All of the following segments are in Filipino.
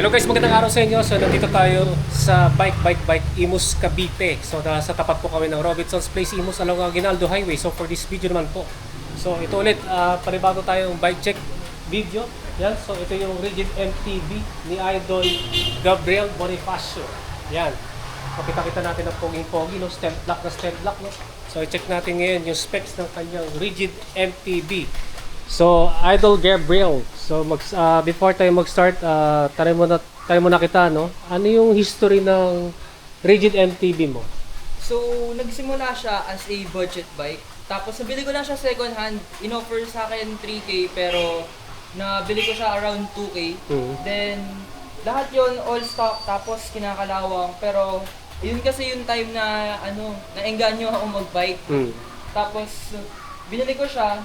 Hello guys, magandang araw sa inyo. So nandito tayo sa Bike Bike Bike Imus Cavite. So nasa tapat po kami ng Robinson's Place Imus along ang Ginaldo Highway. So for this video naman po. So ito ulit, uh, panibago tayong bike check video. Yan, so ito yung Rigid MTB ni Idol Gabriel Bonifacio. Yan. Pakita-kita natin ang poging-pogi, no? stem block na stem block. No? So i-check natin ngayon yung specs ng kanyang Rigid MTB. So, Idol Gabriel. So, mag, ah, before tayo mag-start, uh, tayo muna, tayo muna kita, no? Ano yung history ng Rigid MTB mo? So, nagsimula siya as a budget bike. Tapos, nabili ko lang siya second hand. In-offer sa akin 3K, pero nabili ko siya around 2K. Mm. Then, lahat yon all stock, tapos kinakalawang. Pero, yun kasi yung time na, ano, naengganyo ako mag-bike. Mm. Tapos, binili ko siya.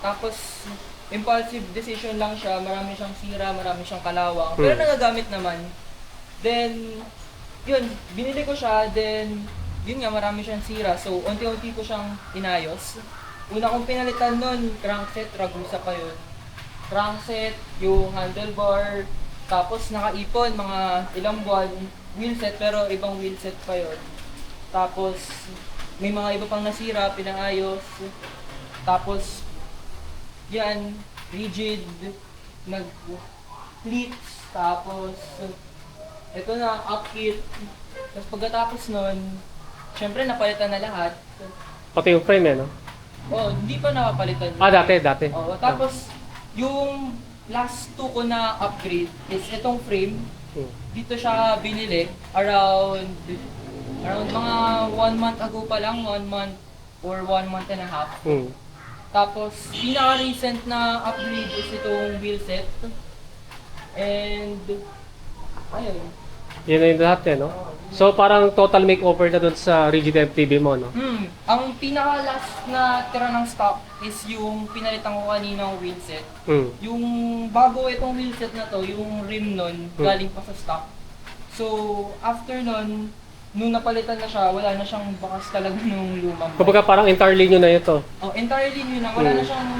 Tapos, impulsive decision lang siya. Marami siyang sira, marami siyang kalawang. Pero Hmm. nagagamit naman. Then, yun, binili ko siya. Then, yun nga, marami siyang sira. So, unti-unti ko siyang inayos. Una kong pinalitan nun, crankset, Ragusa pa yun. Crankset, yung handlebar, tapos nakaipon, mga ilang buwan, wheelset, pero ibang wheelset pa yun. Tapos, may mga iba pang nasira, pinangayos. Tapos, yan, rigid, nag cleats, tapos, ito na, upkit. Tapos pagkatapos nun, syempre napalitan na lahat. Pati yung frame, eh, no? Oh, hindi pa nakapalitan. Ah, dati, dati. Oo, tapos, yung last two ko na upgrade is itong frame. Mm. Dito siya binili around around mga one month ago pa lang, one month or one month and a half. Mm. Tapos, pinaka-recent na upgrade is itong wheelset. And, ayun. Yun na yung lahat, eh, no? So, parang total makeover na dun sa Rigid MTB mo, no? Hmm, ang pinaka-last na tira ng stock is yung pinalitan ko kaninang wheelset. Mm. Yung bago itong wheelset na to, yung rim nun, Hmm. galing pa sa stock. So, after nun, nung napalitan na siya, wala na siyang bakas talaga nung lumang bike. Kumbaga parang entirely nyo na ito. Oh, entirely yun na, wala na Hmm. siyang,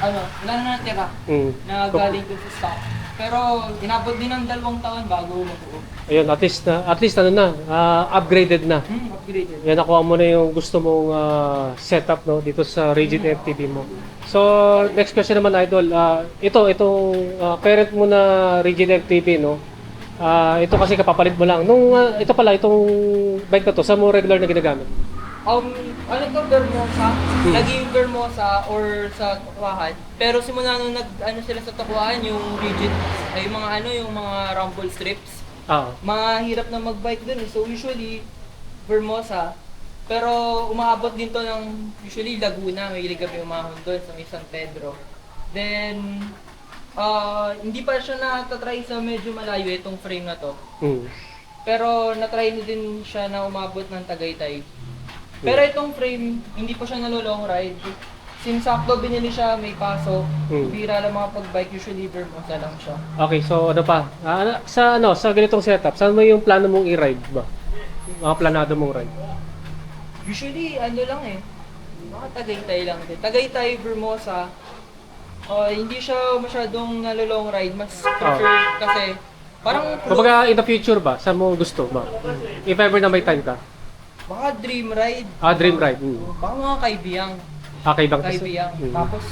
ano, wala na natira Mm. na galing dun sa stock. Pero, inabot din ng dalawang taon bago mabuo. Ayun, at least, na, at least ano na, ah, upgraded na. Hmm, upgraded. Yan, nakuha mo na yung gusto mong ah, setup no dito sa Rigid FTB mo. So, next question naman idol, ah, ito itong ah, parent mo na Rigid FTB no. Ah, ito kasi kapapalit mo lang. Nung ah, ito pala itong bike na to, sa mo regular na ginagamit? Um, ano to, Vermosa? Hmm. Naging Vermosa or sa Tukuhan. Pero simula nung nag, ano sila sa Tukuhan, yung rigid, ay yung mga ano, yung mga rumble strips. Ah, Mga hirap na mag-bike dun eh. So usually, Vermosa. Pero umaabot din to ng usually Laguna, may kami umahon doon sa may San Pedro. Then, ah hindi pa siya natatry sa medyo malayo itong frame na to. mm. Pero natry na din siya na umabot ng Tagaytay. Pero itong frame, hindi pa siya nalo-long ride. Since sakto binili siya, may pasok, Hmm. bira lang mga pag-bike, usually Vermosa lang siya. Okay, so ano pa? Ah, ano- sa ano, sa ganitong setup, saan mo yung plano mong i-ride ba? Mga planado mong ride? Usually, ano lang eh, mga Tagaytay lang din. Tagaytay, Vermosa, uh, hindi siya masyadong nalo-long ride, mas prefer kasi parang Kumbaga in the future ba, saan mo gusto ba? If ever na may time ka? baka dream ride, Ah, dream ride. Mm. baka mga kaibiyang, Ah, kay Bang kaibiyang, Mm. tapos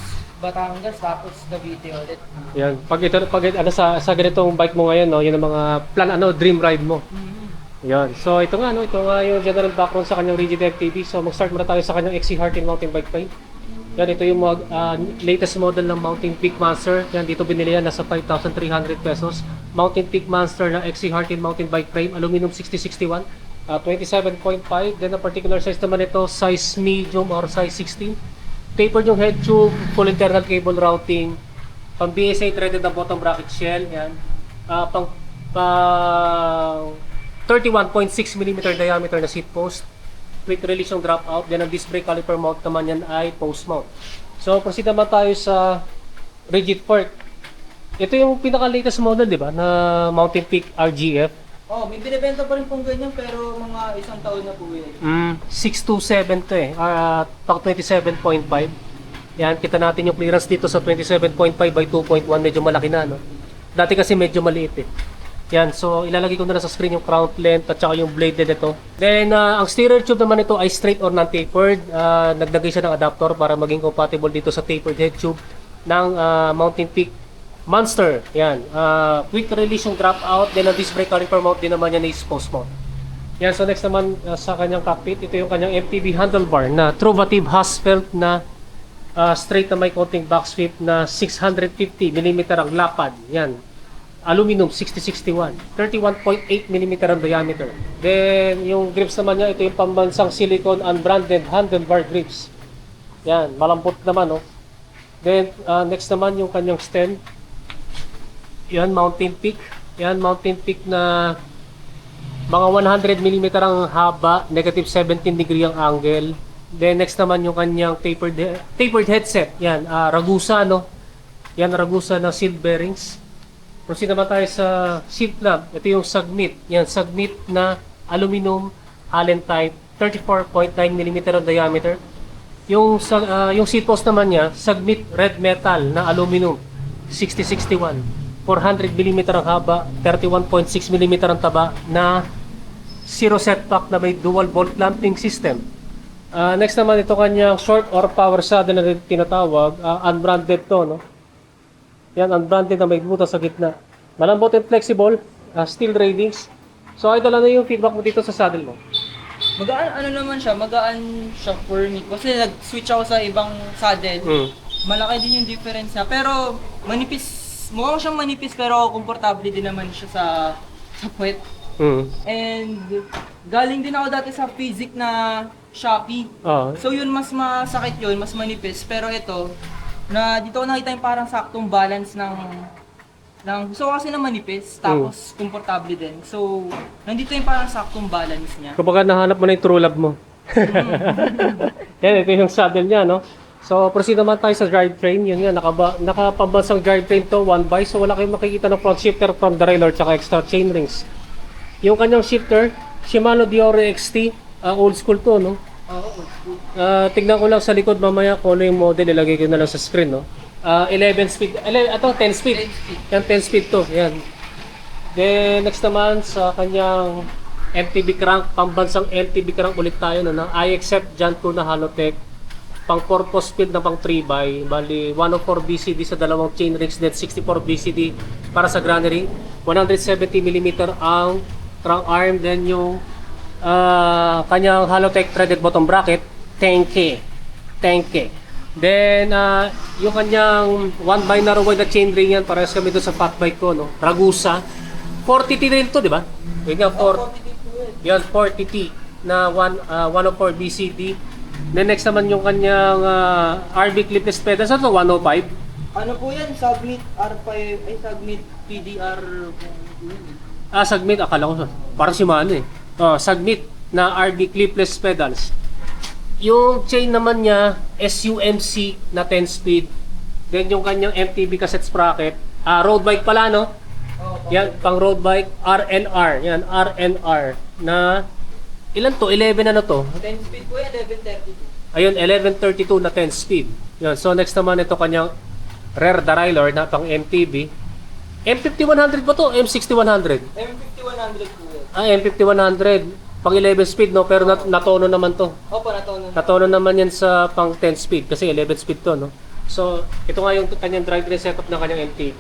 Batangas, tapos Cavite ulit. Yan. Pag ito pag ano sa sa ganitong bike mo ngayon, no, yun ang mga plan ano, dream ride mo. Mhm. Yan. So ito nga no, ito nga yung general background sa kanyang Rigid FTB. So mag-start muna tayo sa kanyang XC Hartin mountain bike frame. Yan, ito yung ah, latest model ng Mountain Peak Monster. Yan, dito binili yan, nasa 5,300 pesos. Mountain Peak Monster na XC Hartin mountain bike frame, aluminum 6061, ah, 27.5. Then ang particular size naman ito, size medium or size 16. Tapered yung head tube, full internal cable routing, pang BSA threaded na bottom bracket shell, yan. Ah, pang pang 31.6 mm diameter na seat post. Quick release yung drop out. Then ang disc brake caliper mount naman yan ay post mount. So proceed naman tayo sa rigid fork. Ito yung pinaka latest model, di ba? Na Mountain Peak RGF. Oh, may binibenta pa rin pong ganyan pero mga isang taon na po yun. Mm, 627 to eh. Ah, pang 27.5. Yan, kita natin yung clearance dito sa 27.5 by 2.1. Medyo malaki na, no? Dati kasi medyo maliit eh. Yan, so ilalagay ko na sa screen yung crown length at saka yung blade din ito. Then, ah, ang steerer tube naman ito ay straight or non-tapered. Ah, naglagay siya ng adapter para maging compatible dito sa tapered head tube ng ah, Mountain Peak Monster. Yan, ah, quick release yung drop out. Then, ang disc brake caliper mount din naman yan is post mount. Yan, so next naman ah, sa kanyang cockpit, ito yung kanyang MTB handlebar na Trovative Hasfeld na ah, straight na may konting back sweep na 650mm ang lapad. Yan. Aluminum 6061. 31.8 mm ang diameter. Then, yung grips naman niya, ito yung pambansang silicone unbranded handlebar grips. Yan, malambot naman, oh. Then, ah, next naman yung kanyang stem. Yan, Mountain Peak. Yan, Mountain Peak na mga 100 mm ang haba, negative 17 degree ang angle. Then next naman yung kanyang tapered tapered headset. Yan, ah, Ragusa no. Yan Ragusa na seat bearings. Proceed naman tayo sa seat lamp. Ito yung Sagmit. Yan, Sagmit na aluminum Allen type 34.9 mm ang diameter. Yung ah, yung seat post naman niya, Sagmit red metal na aluminum 6061. 400 mm ang haba, 31.6 mm ang taba na zero setback na may dual bolt clamping system. Ah, next naman ito kanyang short or power saddle na tinatawag, ah, unbranded to, no? Yan, unbranded na may butas sa gitna. Malambot and flexible, ah, steel railings. So, idol, ano yung feedback mo dito sa saddle mo? Magaan, ano naman siya, magaan siya for me. Kasi nag-switch ako sa ibang saddle. Mm. Malaki din yung difference niya. Pero manipis, mukhang siyang manipis pero komportable din naman siya sa sa puwet. Mm. And galing din ako dati sa physic na Shopee. Ah, So yun, mas masakit yun, mas manipis. Pero ito, na dito ko nakita yung parang saktong balance ng ng gusto ko kasi na manipis, tapos komportable din. So, nandito yung parang saktong balance niya. kumbaga nahanap mo na yung true love mo. Yan, ito yung saddle niya, no? So, proceed naman tayo sa drivetrain. Yun nga, nakaba, nakapambansang drivetrain to, one by. So, wala kayong makikita ng front shifter from the derailleur tsaka extra chain rings. Yung kanyang shifter, Shimano Diore XT, ah, old school to, no? Ah, tignan ko lang sa likod mamaya kung ano yung model, ilagay ko na lang sa screen, no? Ah, 11 speed, 11, ito 10 speed. 10 speed. Yan, 10 speed to, yan. Then, next naman sa kanyang MTB crank, pambansang MTB crank ulit tayo, no? Na I accept Jan 2 na Halotech, pang purpose speed na pang 3x, bali 104 BCD sa dalawang chain rings, net 64 BCD para sa granary, 170 mm ang trunk arm, then yung ah, kanyang Halotech threaded bottom bracket, 10K. 10K. Then, ah, yung kanyang 1 by narrow wide na chain ring yan, parehas kami doon sa fat bike ko, no? Ragusa. 40T rin to, di ba? Yun nga, 4, yan, 40T na 1, ah, 104 BCD. Then next naman yung kanyang ah, RB clipless pedals, ano to? 105? Ano po yan? Submit R5, ay submit PDR. Ah, Sagmit, akala ko, parang si Mano eh. Oh, Sagmit na RB clipless pedals. Yung chain naman niya, SUMC na 10 speed. Then yung kanyang MTB cassette sprocket. Ah, road bike pala, no? Oo, Yan, pang road bike, RNR. Yan, RNR. Na, ilan to? 11 ano to? 10 speed po yan, 1132. Ayun, 1132 na 10 speed. Yan, so next naman ito kanyang rear derailleur na pang MTB. M5100 ba to? M6100? M5100 po. Ah, M5100. Pang 11 speed, no? Pero nat natono naman to. Opo, natono. Natono naman yan sa pang 10 speed kasi 11 speed to, no? So, ito nga yung kanyang drivetrain setup ng kanyang MTB.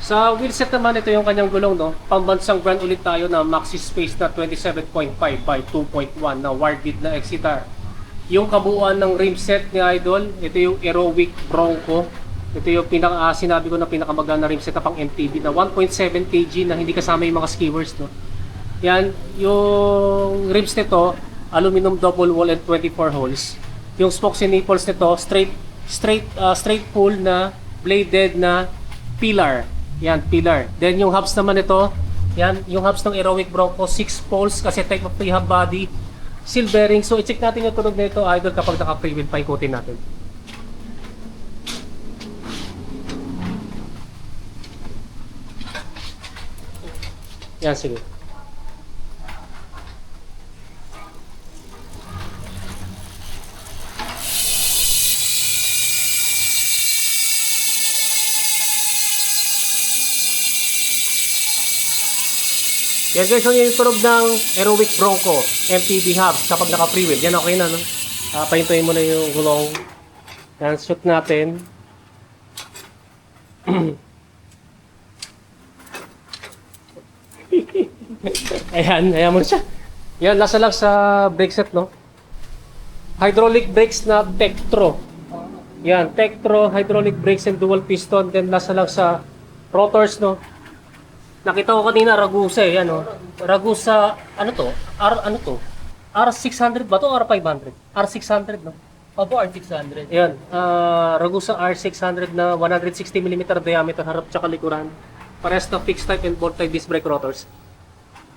Sa wheelset naman, ito yung kanyang gulong, no? Pambansang brand ulit tayo na Maxi Space na 27.5 by 2.1 na wide bit na Exitar. Yung kabuuan ng rim set ni Idol, ito yung Aerowick Bronco. Ito yung pinaka, ah, sinabi ko na pinakamaganda rim set na pang MTB na 1.7 kg na hindi kasama yung mga skewers, no? Yan, yung ribs nito, aluminum double wall and 24 holes. Yung spokes and nipples nito, straight straight uh, straight pull na bladed na pillar. Yan, pillar. Then yung hubs naman nito, yan, yung hubs ng Aerowick Bronco, 6 poles kasi type of prehab body, seal bearing. So i-check natin yung tunog nito idol kapag naka-free wheel, paikutin natin. Yan, sige. Yan guys, ang improve ng Aerowick Bronco MTB hub kapag naka-freewheel. Yan okay na, no? Uh, pahintuin mo na yung gulong. Yan, shoot natin. ayan, ayan mo siya. Yan, nasa lang sa brake set, no? Hydraulic brakes na Tektro. Yan, Tektro, hydraulic brakes and dual piston. Then nasa lang sa rotors, no? Nakita ko kanina Ragusa eh, ano? Ragusa, ano to? R, ano to? R600 ba to or R500? R600, no? Opo, R600. Ayan, ah, Ragusa R600 na 160mm diameter harap tsaka likuran. Parehas na fixed type and bolt type disc brake rotors.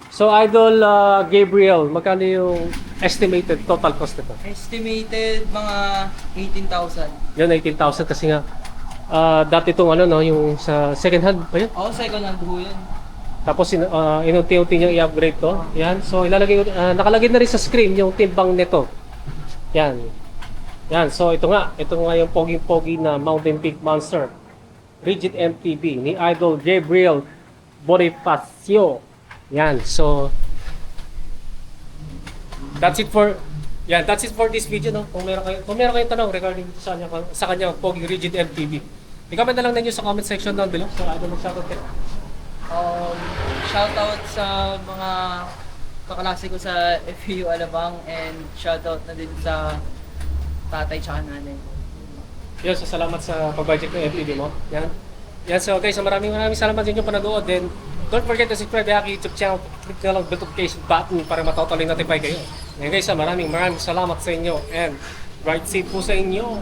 So, Idol ah, Gabriel, magkano yung estimated total cost nito? Estimated mga 18,000. Yan, 18,000 kasi nga ah, dati itong ano, no, yung sa second hand ba yun? Oo, second hand po yun. Tapos in, uh, inunti-unti niyang i-upgrade to. Yan. So ilalagay ah, nakalagay na rin sa screen yung timbang nito. Yan. Yan. So ito nga, ito nga yung pogi-pogi na Mountain Peak Monster. Rigid MTB ni Idol Gabriel Bonifacio. Yan. So That's it for yan, that's it for this video no. Kung meron kayo kung meron kayong tanong regarding sa kanya sa kanya Pogi Rigid MTB. I-comment na lang ninyo sa comment section down below. So Idol mag-shoutout kayo. Um, shoutout sa mga kaklase ko sa FU Alabang and shoutout na din sa tatay tsaka nanay. Yun, so salamat sa pag-budget ng FPV mo. Yan. Yan, so guys, so maraming maraming salamat sa inyong panonood. Then, don't forget to subscribe sa aking YouTube channel. Click na lang notification button para matotally notify kayo. Yan guys, so maraming maraming salamat sa inyo. And, right safe po sa inyo.